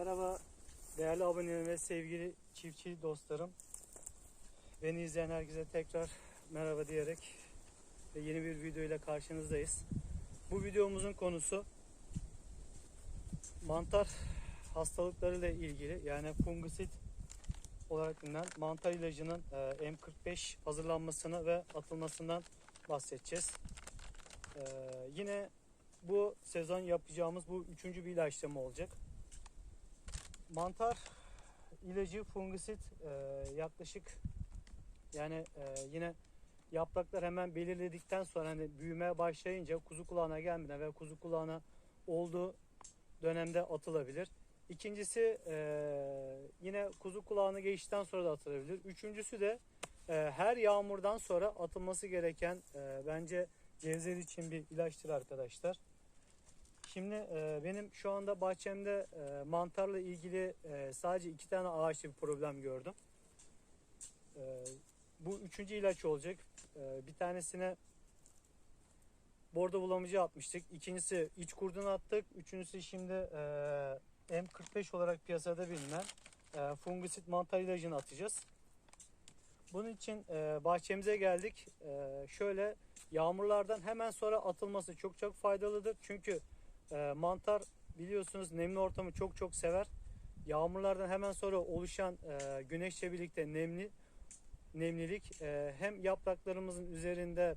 Merhaba değerli abonelerim ve sevgili çiftçi dostlarım. Beni izleyen herkese tekrar merhaba diyerek ve yeni bir video ile karşınızdayız. Bu videomuzun konusu mantar hastalıkları ile ilgili yani fungisit olarak bilinen mantar ilacının e, M45 hazırlanmasını ve atılmasından bahsedeceğiz. E, yine bu sezon yapacağımız bu üçüncü bir ilaçlama olacak. Mantar ilacı fungisit e, yaklaşık yani e, yine yapraklar hemen belirledikten sonra hani büyümeye başlayınca kuzu kulağına gelmeden ve kuzu kulağına olduğu dönemde atılabilir. İkincisi e, yine kuzu kulağını geçtikten sonra da atılabilir. Üçüncüsü de e, her yağmurdan sonra atılması gereken e, bence cevizler için bir ilaçtır arkadaşlar. Şimdi e, benim şu anda bahçemde e, mantarla ilgili e, sadece iki tane ağaçta bir problem gördüm. E, bu üçüncü ilaç olacak. E, bir tanesine bordo bulamıcı atmıştık. İkincisi iç kurdunu attık. Üçüncüsü şimdi e, M45 olarak piyasada bilinen e, fungisit mantar ilacını atacağız. Bunun için e, bahçemize geldik. E, şöyle yağmurlardan hemen sonra atılması çok çok faydalıdır. Çünkü e, mantar biliyorsunuz nemli ortamı çok çok sever. Yağmurlardan hemen sonra oluşan e, güneşle birlikte nemli nemlilik e, hem yapraklarımızın üzerinde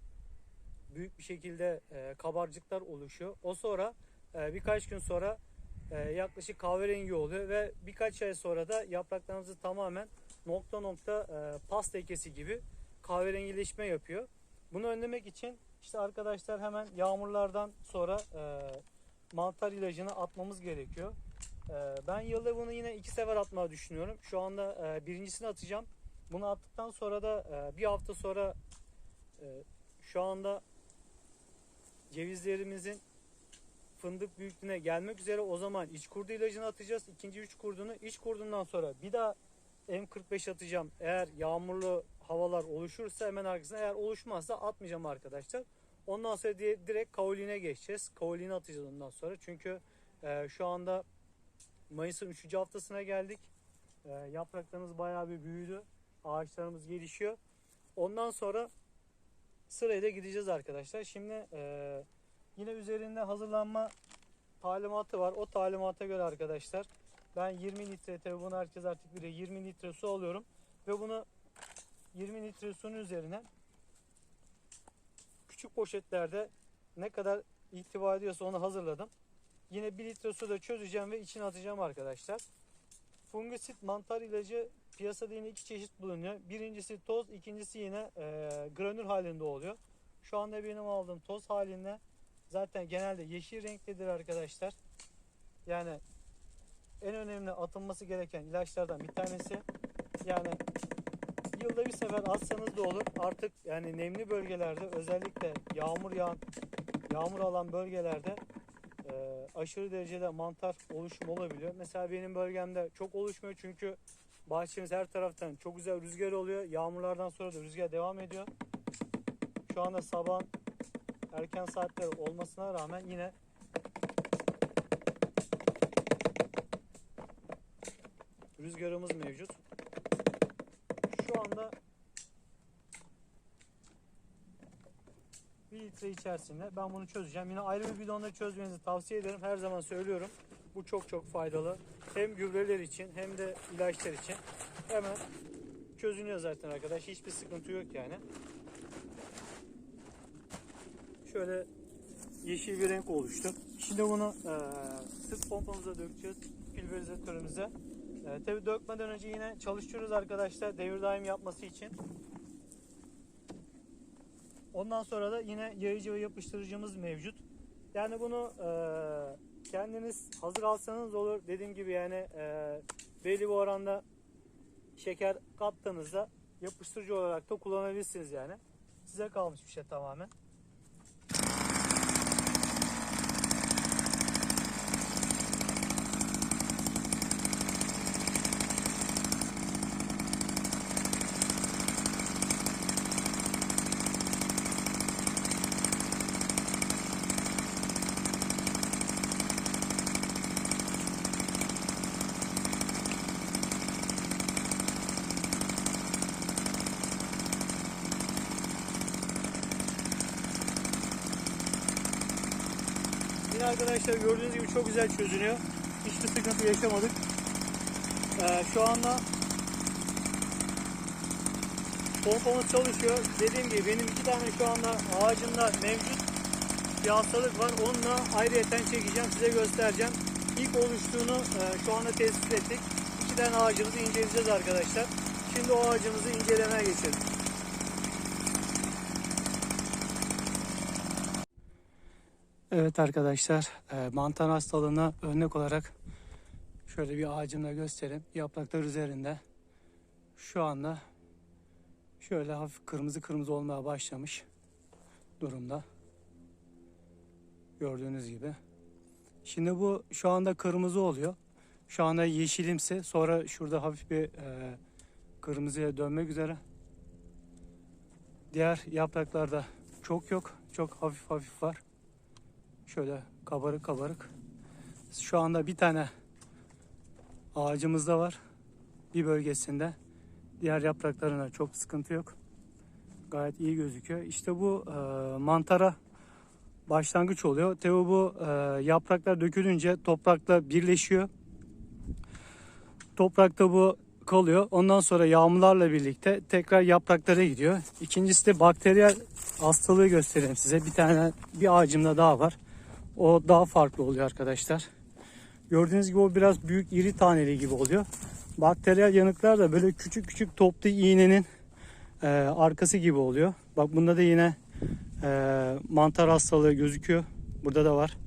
büyük bir şekilde e, kabarcıklar oluşuyor. O sonra e, birkaç gün sonra e, yaklaşık kahverengi oluyor ve birkaç ay sonra da yapraklarımızı tamamen nokta nokta e, pas lekesi gibi kahverengileşme yapıyor. Bunu önlemek için işte arkadaşlar hemen yağmurlardan sonra e, mantar ilacını atmamız gerekiyor. E, ben yılda bunu yine iki sefer atmayı düşünüyorum. Şu anda e, birincisini atacağım. Bunu attıktan sonra da e, bir hafta sonra e, şu anda cevizlerimizin fındık büyüklüğüne gelmek üzere o zaman iç kurdu ilacını atacağız. İkinci üç kurdunu iç kurdundan sonra bir daha M45 atacağım. Eğer yağmurlu havalar oluşursa hemen arkasına eğer oluşmazsa atmayacağım arkadaşlar. Ondan sonra diye direkt kauline geçeceğiz. Kauline atacağız ondan sonra. Çünkü e, şu anda Mayıs'ın 3. haftasına geldik. E, yapraklarımız bayağı bir büyüdü. Ağaçlarımız gelişiyor. Ondan sonra sırayla gideceğiz arkadaşlar. Şimdi e, yine üzerinde hazırlanma talimatı var. O talimata göre arkadaşlar ben 20 litre tabi bunu herkes artık biliyor 20 litre su alıyorum ve bunu 20 litre suyun üzerine küçük poşetlerde ne kadar ihtiva ediyorsa onu hazırladım. Yine 1 litre suda çözeceğim ve içine atacağım arkadaşlar. Fungisit mantar ilacı piyasada yine iki çeşit bulunuyor. Birincisi toz, ikincisi yine e, granül halinde oluyor. Şu anda benim aldığım toz halinde zaten genelde yeşil renklidir arkadaşlar. Yani en önemli atılması gereken ilaçlardan bir tanesi. Yani yılda bir sefer atsanız da olur. Artık yani nemli bölgelerde özellikle yağmur yağan, yağmur alan bölgelerde e, aşırı derecede mantar oluşumu olabiliyor. Mesela benim bölgemde çok oluşmuyor çünkü bahçemiz her taraftan çok güzel rüzgar oluyor. Yağmurlardan sonra da rüzgar devam ediyor. Şu anda sabah erken saatler olmasına rağmen yine rüzgarımız mevcut. Anda bir litre içerisinde ben bunu çözeceğim. Yine ayrı bir bidonda çözmenizi tavsiye ederim. Her zaman söylüyorum. Bu çok çok faydalı. Hem gübreler için hem de ilaçlar için. Hemen çözünüyor zaten arkadaş. Hiçbir sıkıntı yok yani. Şöyle yeşil bir renk oluştu. Şimdi bunu e, sırt pompamıza dökeceğiz. Pülverizatörümüze. E, tabi dökmeden önce yine çalıştırıyoruz arkadaşlar devir daim yapması için. Ondan sonra da yine yayıcı ve yapıştırıcımız mevcut. Yani bunu e, kendiniz hazır alsanız olur. Dediğim gibi yani e, belli bir oranda şeker kattığınızda yapıştırıcı olarak da kullanabilirsiniz yani. Size kalmış bir şey tamamen. Arkadaşlar gördüğünüz gibi çok güzel çözünüyor. Hiçbir sıkıntı yaşamadık. Ee, şu anda pompamız çalışıyor. Dediğim gibi benim iki tane şu anda ağacımda mevcut bir hastalık var. Onunla ayrıyeten çekeceğim. Size göstereceğim. İlk oluştuğunu e, şu anda tespit ettik. İki tane ağacımızı inceleyeceğiz arkadaşlar. Şimdi o ağacımızı incelemeye geçelim. Evet arkadaşlar, e, mantar hastalığına örnek olarak şöyle bir ağacımda göstereyim. Yapraklar üzerinde şu anda şöyle hafif kırmızı kırmızı olmaya başlamış durumda. Gördüğünüz gibi. Şimdi bu şu anda kırmızı oluyor. Şu anda yeşilimsi. Sonra şurada hafif bir e, kırmızıya dönmek üzere. Diğer yapraklarda çok yok. Çok hafif hafif var. Şöyle kabarık kabarık. Şu anda bir tane ağacımızda var. Bir bölgesinde. Diğer yapraklarına çok sıkıntı yok. Gayet iyi gözüküyor. İşte bu e, mantara başlangıç oluyor. Tabi bu e, yapraklar dökülünce toprakla birleşiyor. Toprakta bu kalıyor. Ondan sonra yağmurlarla birlikte tekrar yapraklara gidiyor. İkincisi de bakteriyel hastalığı göstereyim size. Bir tane bir ağacımda daha var. O daha farklı oluyor arkadaşlar. Gördüğünüz gibi o biraz büyük iri taneli gibi oluyor. Bakteriyel yanıklar da böyle küçük küçük toplu iğnenin e, arkası gibi oluyor. Bak bunda da yine e, mantar hastalığı gözüküyor. Burada da var.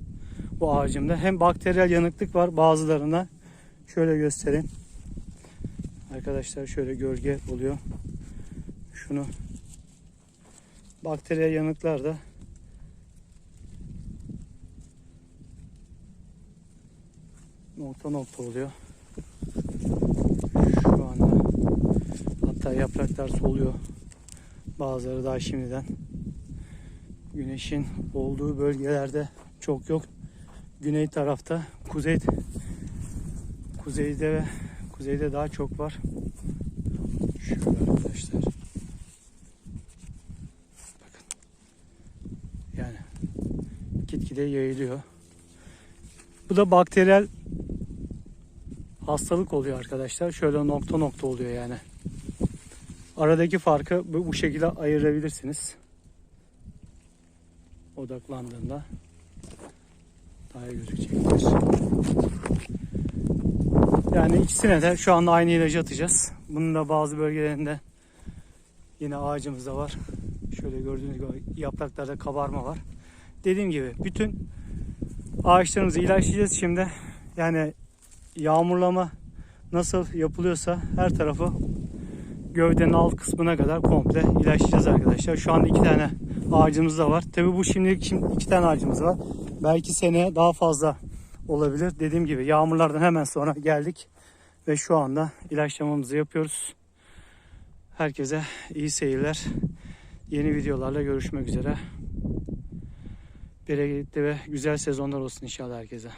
Bu ağacımda. Hem bakteriyel yanıklık var bazılarında. Şöyle göstereyim. Arkadaşlar şöyle gölge oluyor. Şunu bakteriyel yanıklar da nokta nokta oluyor. Şu anda hatta yapraklar soluyor. Bazıları daha şimdiden. Güneşin olduğu bölgelerde çok yok. Güney tarafta, kuzey kuzeyde ve kuzeyde daha çok var. Şöyle arkadaşlar. Bakın. Yani gitgide yayılıyor. Bu da bakteriyel hastalık oluyor arkadaşlar. Şöyle nokta nokta oluyor yani. Aradaki farkı bu, şekilde ayırabilirsiniz. Odaklandığında daha iyi gözükecektir. Yani ikisine de şu anda aynı ilacı atacağız. Bunun da bazı bölgelerinde yine ağacımız da var. Şöyle gördüğünüz gibi yapraklarda kabarma var. Dediğim gibi bütün ağaçlarımızı ilaçlayacağız şimdi. Yani yağmurlama nasıl yapılıyorsa her tarafı gövdenin alt kısmına kadar komple ilaçlayacağız arkadaşlar. Şu anda iki tane ağacımız da var. Tabi bu şimdilik şimdi iki tane ağacımız var. Belki seneye daha fazla olabilir. Dediğim gibi yağmurlardan hemen sonra geldik ve şu anda ilaçlamamızı yapıyoruz. Herkese iyi seyirler. Yeni videolarla görüşmek üzere. Bereketli ve güzel sezonlar olsun inşallah herkese.